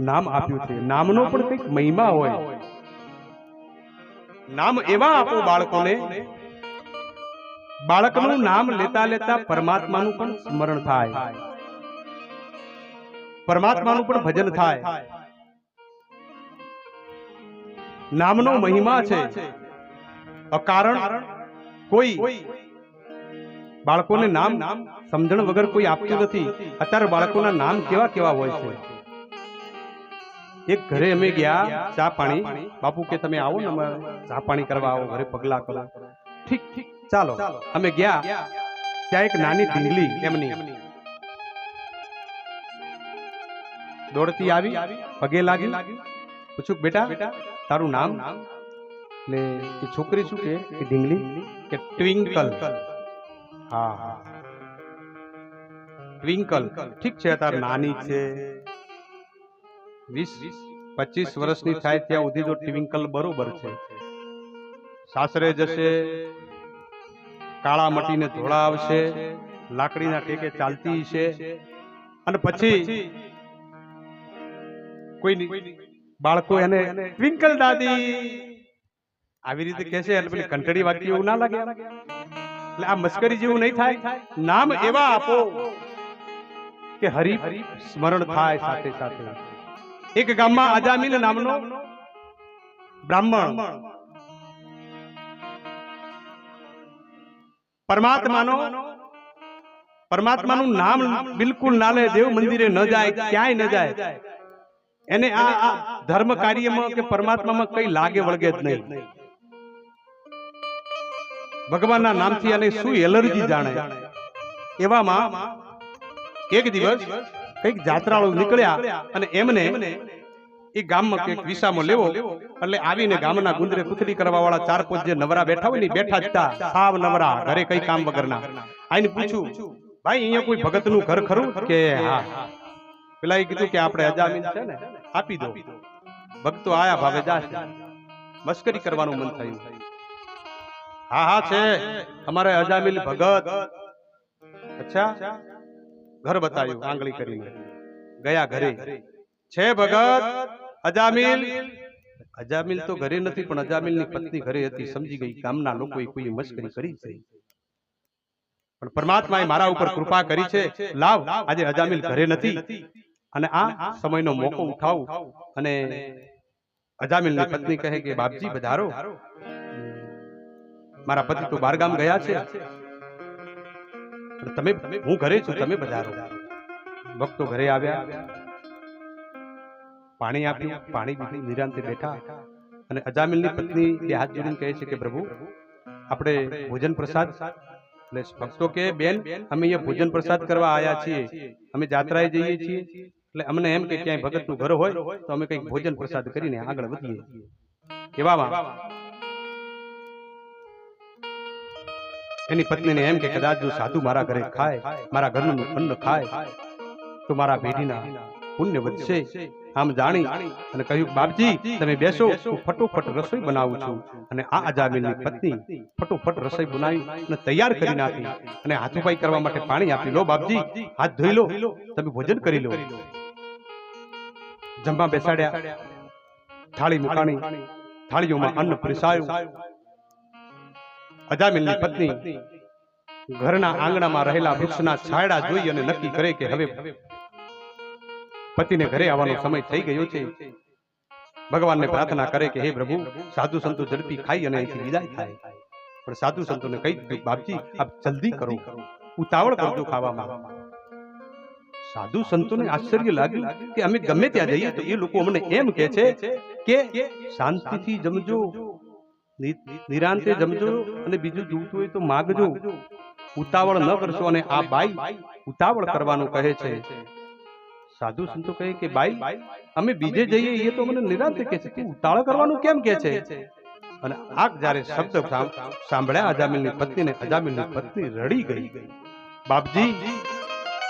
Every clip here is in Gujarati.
નામ આપ્યું છે. નામનો પણ કંઈક મહિમા હોય. નામ એવા આપો બાળકોને. બાળકનું નામ લેતા લેતા પરમાત્માનું પણ સ્મરણ થાય. પરમાત્માનું પણ ભજન થાય. નામનો મહિમા છે. અકારણ કોઈ બાળકોને નામ સમજણ વગર કોઈ આપતું નથી. અત્યારે બાળકોના નામ કેવા કેવા હોય છે? એક ઘરે અમે ગયા ચા પાણી. બાપુ કે તમે આવો ને અમારે ચા પાણી કરવા આવો ઘરે પગલા કરો ઠીક ઠીક. ચાલો અમે ગયા. ત્યાં એક નાની ઢીંગલી એમની. દોડતી આવી પગે લાગી. પૂછું બેટા તારું નામ? ને એ છોકરી શું કે? ઢીંગલી કે ટ્વિંકલ. હા હા. ટ્વિંકલ. ઠીક છે તાર નાની છે. વીસ પચીસ વર્ષની થાય ત્યાં સુધી તો ટ્વિંકલ બરોબર છે. સાસરે જશે કાળા મટીને ધોળા આવશે લાકડીના ટેકે ચાલતી છે અને પછી કોઈ બાળકો એને ટ્વિંકલ દાદી આવી રીતે કહેશે એટલે પેલી કંટડી વાગતી એવું ના લાગે. એટલે આ મસ્કરી જેવું નહીં થાય. નામ એવા આપો કે હરી સ્મરણ થાય સાથે. સાથે. એક ગામમાં અજામીન નામનો બ્રાહ્મણ. પરમાત્માનો પરમાત્માનું નામ બિલકુલ ના લે દેવ મંદિરે ન જાય, ક્યાંય ન જાય. એને આ ધર્મ કાર્યમાં કે પરમાત્મામાં કઈ લાગે વળગે જ નહીં. ભગવાનના નામથી આને શું એલર્જી જાણે? એવામાં એક દિવસ કંઈક જાત્રાળુ નીકળ્યા અને એમને એ ગામમાં કંઈક વિસામો લેવો એટલે આવીને ગામના ગુંદરે કુથડી કરવા વાળા ચાર પાંચ જે નવરા બેઠા હોય ને બેઠા જ સાવ નવરા ઘરે કઈ કામ વગરના. આઈને પૂછ્યું ભાઈ અહીંયા કોઈ ભગતનું ઘર ખરું? કે હા. પેલા એ કીધું કે આપણે અજામીન છે ને આપી દો. ભક્તો આયા ભાવે જા મસ્કરી કરવાનું મન થયું. હા હા છે. અમારે અજામિલ ભગત. અચ્છા. ઘર બતાવ્યું આંગળી કરીને ગયા ઘરે. છે ભગત? અજામિલ? અજામિલ? તો ઘરે નથી પણ અજામિલની પત્ની ઘરે હતી સમજી ગઈ ગામના લોકોએ કોઈ મશ્કરી કરી છે. પણ પરમાત્માએ મારા ઉપર કૃપા કરી છે. લાવ આજે અજામિલ ઘરે નથી. અને આ સમયનો મોકો ઉઠાવું અને અજામિલની પત્ની કહે કે બાપજી બધારો. મારા પતિ તો બારગામ ગયા છે. તમે હું ઘરે છું, તમે પધારો ભક્તો ઘરે આવ્યા. પાણી આપ્યું, પાણી પીધું, નિરાંતે બેઠા. અને અજામિલની પત્ની બે હાથ જોડીને કહે છે કે, પ્રભુ, આપણે ભોજન પ્રસાદ એટલે ભક્તો કે, બેન, અમે અહીંયા ભોજન પ્રસાદ કરવા આવ્યા છીએ. અમે જાત્રાએ જઈએ છીએ. એટલે અમને એમ કે, ક્યાંય ભગતનું ઘર હોય, તો અમે કંઈક ભોજન પ્રસાદ કરીને આગળ વધીએ. એવામાં એની પત્નીને એમ કે કદાચ જો સાધુ મારા ઘરે ખાય, મારા ઘરનું અન્ન ખાય, તો મારા પેઢીના પુણ્ય વધશે. આમ જાણી અને કહ્યું, બાપજી, તમે બેસો, હું ફટોફટ રસોઈ બનાવું છું. અને આ અજામિલની પત્ની ફટોફટ રસોઈ બનાવી અને તૈયાર કરી નાખી અને હાથુપાઈ કરવા માટે પાણી આપી, લો, બાપજી, હાથ ધોઈ લો, તમે ભોજન કરી લો. જમવા બેસાડ્યા. થાળી મુકાણી, થાળીઓમાં અન્ન પીરસાયું. અજામિલની પત્ની ઘરના આંગણામાં રહેલા વૃક્ષના છાયડા જોઈ અને નક્કી કરે કે હવે પતિને ઘરે આવવાનો સમય થઈ ગયો છે. ભગવાનને પ્રાર્થના કરે કે હે પ્રભુ, સાધુ સંતો ઝડપી ખાઈ અને અહીંથી વિદાય થાય. પણ સાધુ સંતોને કહી દીધું, બાપજી, આપ જલ્દી કરો. ઉતાવળ કરજો ખાવામાં. સાધુ સંતોને આશ્ચર્ય લાગ્યું કે અમે ગમે ત્યાં જઈએ તો એ લોકો અમને એમ કહે છે કે શાંતિથી જમજો નિરાંતે જમજો અને બીજું જોતું હોય તો માગજો. ઉતાવળ ન કરશો અને આ બાઈ ઉતાવળ કરવાનું કહે છે. સાધુ સંતો કહે કે બાઈ અમે બીજે જઈએ એ તો મને નિરાંતે કહે છે તું ઉતાવળ કરવાનું કેમ કે છે? અને આ જ્યારે શબ્દ સાંભળ્યા અજામિલની પત્નીને અજામિલની પત્ની રડી ગઈ. બાપજી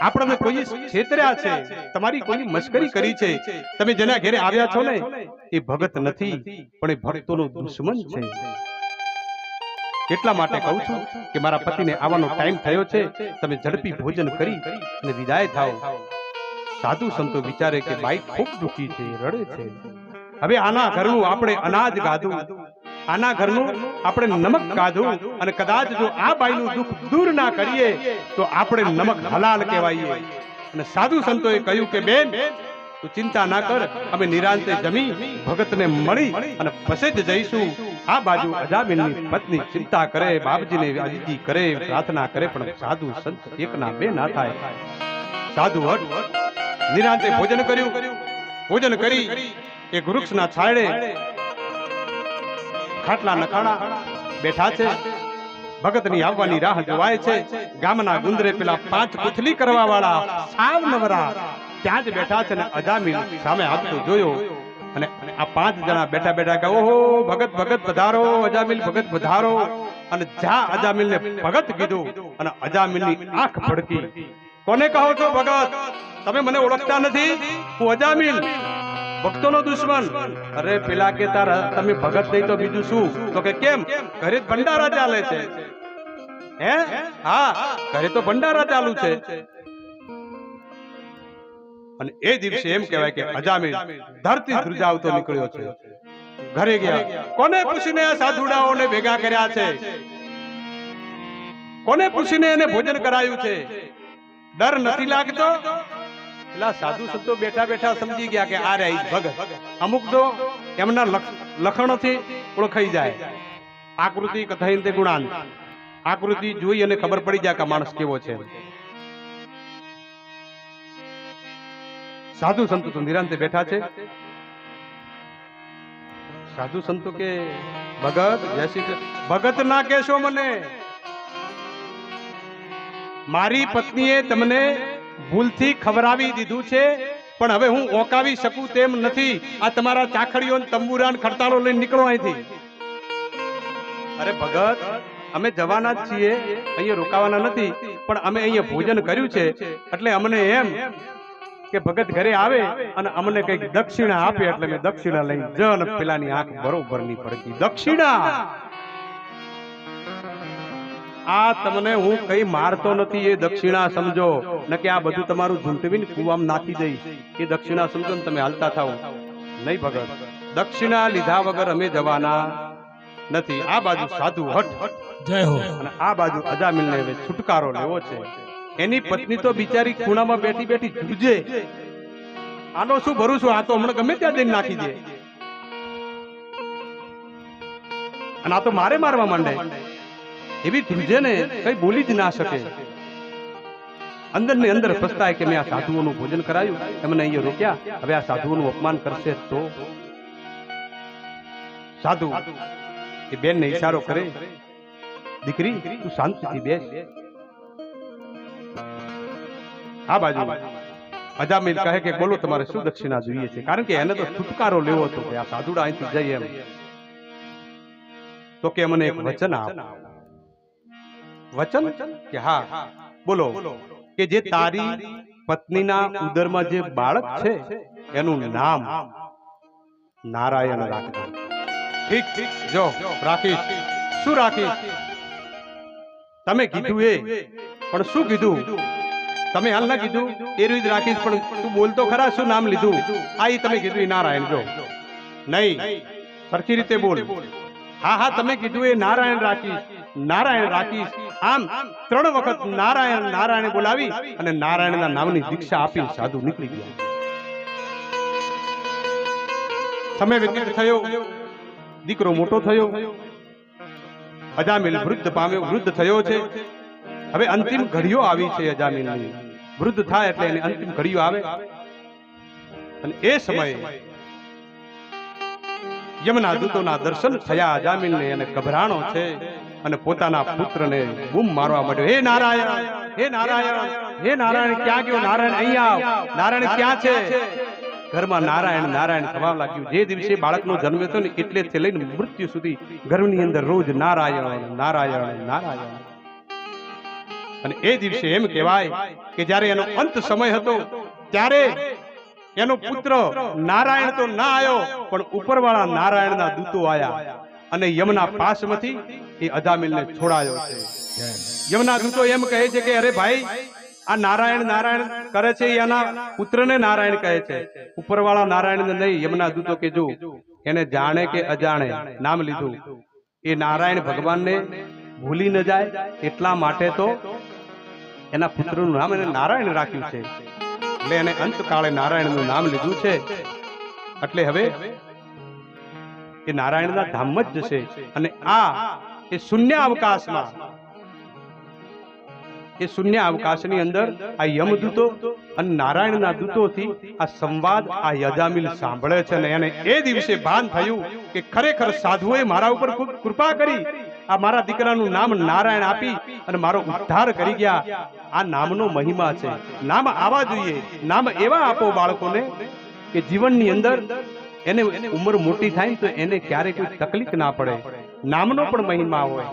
આપણને કોઈ છેતર્યા છે. તમારી કોઈ મશ્કરી કરી છે. તમે જેના ઘેરે આવ્યા છો ને એ ભગત નથી પણ એ ભક્તોનો દુશ્મન છે. એટલા માટે કહું છું કે મારા પતિને આવવાનો ટાઈમ થયો છે. તમે ઝડપી ભોજન કરી અને વિદાય થાઓ. સાધુ સંતો વિચારે કે બાઈક ખૂબ દુખી છે રડે છે. હવે આના ઘરનું આપણે અનાજ ગાધું. આના ઘરનું આપણે નમક કાઢું અને કદાચ જો આ બાઈનું દુઃખ દૂર ના કરીએ તો આપણે નમક હલાલ કહેવાઈએ. અને સાધુ સંતોએ કહ્યું કે બેન તું ચિંતા ના કર અમે નિરાંતે જમી ભગતને મળી અને પછી જ જઈશું. આ બાજુ અજામિલની પત્ની ચિંતા કરે બાપજીને અજીજી કરે પ્રાર્થના કરે પણ સાધુ સંત એકના બે ના થાય. સાધુ હટ નિરાંતે ભોજન કર્યું. ભોજન કરી એક વૃક્ષના છાયડે ખાટલા નખાણા બેઠા છે. ભગતની આવવાની રાહ જોવાય છે. ગામના ગુંદરે પેલા પાંચ કુથલી કરવા વાળા સાવ નવરા ત્યાં જ બેઠા છે ને અજામિલ સામે આવતો જોયો. અને આ પાંચ જણા બેઠા બેઠા કે ઓહો ભગત ભગત પધારો અજામિલ ભગત પધારો. અને જા અજામિલને ભગત કીધું અને અજામિલની આંખ ભડકી. કોને કહો છો ભગત? તમે મને ઓળખતા નથી? હું અજામિલ. ભક્તોનો દુશ્મન. અરે પેલા કે તારા, તમે ભગત નહીં તો બીજું શું? તો કે કેમ? ઘરે ભંડારા ચાલે છે. હે? હા, ઘરે તો ભંડારા ચાલુ છે. અને એ દિવસે એમ કહેવાય કે અજામિલ ધરતી ધ્રુજાવતો નીકળ્યો છે. ઘરે ગયા. કોને પૂછીને આ સાધુડાઓને ભેગા કર્યા છે? કોને પૂછીને એને ભોજન કરાયું છે? ડર નથી લાગતો? પેલા સાધુ સંતો બેઠા બેઠા સમજી ગયા કે આ રે ભગત. અમુક તો એમના લખ- લખણોથી ઓળખાઈ જાય. આકૃતિ કથાઈન ગુણાન આકૃતિ જોઈ અને ખબર પડી જાય કે માણસ કેવો છે. સાધુ સંતો તો નિરાંતે બેઠા છે. સાધુ સંતો કે, ભગત, જય શ્રી ભગત ના કેશો મને. મારી પત્નીએ તમને ભૂલથી ખવડાવી દીધું છે, પણ હવે હું ઓકાવી શકું તેમ નથી. આ તમારા ચાખડીઓ ને તંબુરા ખડતાળો લઈને નીકળો અહીંથી. અરે ભગત, અમે જવાના જ છીએ, અહીંયા રોકાવાના નથી, પણ અમે અહીંયા ભોજન કર્યું છે, એટલે અમને એમ કે ભગત ઘરે આવે અને અમને કંઈક દક્ષિણા આપે, એટલે મેં દક્ષિણા લઈને જ પેલાની આંખ બરોબરની પડતી. દક્ષિણા! આ તમને હું કઈ મારતો નથી એ દક્ષિણા સમજો. ને કે આ બધું તમારું ઝૂંટવીને કુવામ નાખી દઈશ. એ દક્ષિણા સમજો ને તમે હાલતા થાવ નહીં ભગત. દક્ષિણા લીધા વગર અમે જવાના નથી. આ બાજુ સાધુ હટ જય હો. અને આ બાજુ અજામિલને હવે છુટકારો લેવો છે. એની પત્ની તો બિચારી ખૂણામાં બેઠી બેઠી જુજે. આનો શું ભરોસો? આ તો હમણાં ગમે ત્યાં જઈને નાખી દે. અને આ તો મારે મારવા માંડે. એવી ધ્રુજે ને કઈ બોલી જ ના શકે. અંદર ને અંદર પસ્તાય કે મેં આ સાધુઓનું ભોજન કરાયું, એમને અહીંયા રોક્યા. હવે આ સાધુઓનું અપમાન કરશે તો? સાધુ, એ બેનને ઈશારો કરે. દીકરી, તું શાંતિથી બેસ. આ બાજુ. અજામિલ કહે કે, બોલો, તમારે શું દક્ષિણા જોઈએ છે. કારણ કે એને તો છુટકારો લેવો હતો કે આ સાધુડા અહીંથી જઈએ એમ. તો કે મને એક વચન આપ. વચન? કે હા. બોલો. કે જે તારી પત્નીના ઉદરમાં જે બાળક છે એનું નામ નારાયણ રાખજો. ઠીક? ઠીક? જો રાખીશ. શું રાખીશ? તમે કીધું એ. પણ શું કીધું? તમે હાલ ના કીધું? એ રીત રાખીશ પણ તું બોલતો ખરા શું નામ લીધું? આ તમે કીધું નારાયણ જો. નહીં. સરખી રીતે બોલ. હા હા, તમે કીધું એ નારાયણ રાખીશ. નારાયણ રાખીશ. આમ ત્રણ વખત નારાયણ નારાયણ બોલાવી અને નારાયણના નામની દીક્ષા આપી સાધુ નીકળી ગયા. સમય વ્યતીત થયો. દીકરો મોટો થયો. અજામિલ વૃદ્ધ પામ્યો વૃદ્ધ થયો છે. હવે અંતિમ ઘડીઓ આવી છે અજામિલની. વૃદ્ધ થાય એટલે એની અંતિમ ઘડીઓ આવે. અને એ સમયે યમના દૂતોના દર્શન થયા અજામિલને એને ગભરાણો છે અને પોતાના પુત્રને બૂમ મારવા માંડ્યો. હે નારાયણ હે નારાયણ હે નારાયણ, ક્યાં ગયો? નારાયણ અહીંયા નારાયણ ક્યાં છે? ઘરમાં નારાયણ નારાયણ થવા લાગ્યું. જે દિવસે બાળકનો જન્મ થયો ને એટલેથી લઈને મૃત્યુ સુધી ઘરની અંદર રોજ નારાયણ નારાયણ નારાયણ. અને એ દિવસે એમ કહેવાય કે જ્યારે એનો અંત સમય હતો, ત્યારે એનો પુત્ર નારાયણ તો ના આવ્યો પણ ઉપરવાળા નારાયણના દૂતો આવ્યા અને યમના પાસમાંથી એ અજામિલને છોડાયો છે. યમના દૂતો એમ કહે છે કે અરે ભાઈ આ નારાયણ નારાયણ કરે છે એના પુત્રને નારાયણ કહે છે. ઉપરવાળા નારાયણને નહીં યમના દૂતો કે જો એને જાણે કે અજાણે નામ લીધું. એ નારાયણ ભગવાનને ભૂલી ન જાય એટલા માટે તો એના પુત્રનું નામ એને નારાયણ રાખ્યું છે. એટલે એને અંતકાળે નારાયણનું નામ લીધું છે. એટલે હવે એ નારાયણના ધામ જ જશે અને આ એ શૂન્ય અવકાશમાં, એ શૂન્ય અવકાશની અંદર આ યમદૂતો અને નારાયણના દૂતોથી આ સંવાદ આ યજામિલ સાંભળે છે અને એને એ દિવસે ભાન થયું કે ખરેખર સાધુએ મારા ઉપર ખૂબ કૃપા કરી આ મારા દીકરાનું નામ નારાયણ આપી અને મારો ઉદ્ધાર કરી ગયા. આ નામનો મહિમા છે. નામ આવા જોઈએ. નામ એવા આપો બાળકોને કે જીવનની અંદર એને ઉંમર મોટી થાય તો એને ક્યારે કોઈ તકલીફ ના પડે. નામનો પણ મહિમા હોય.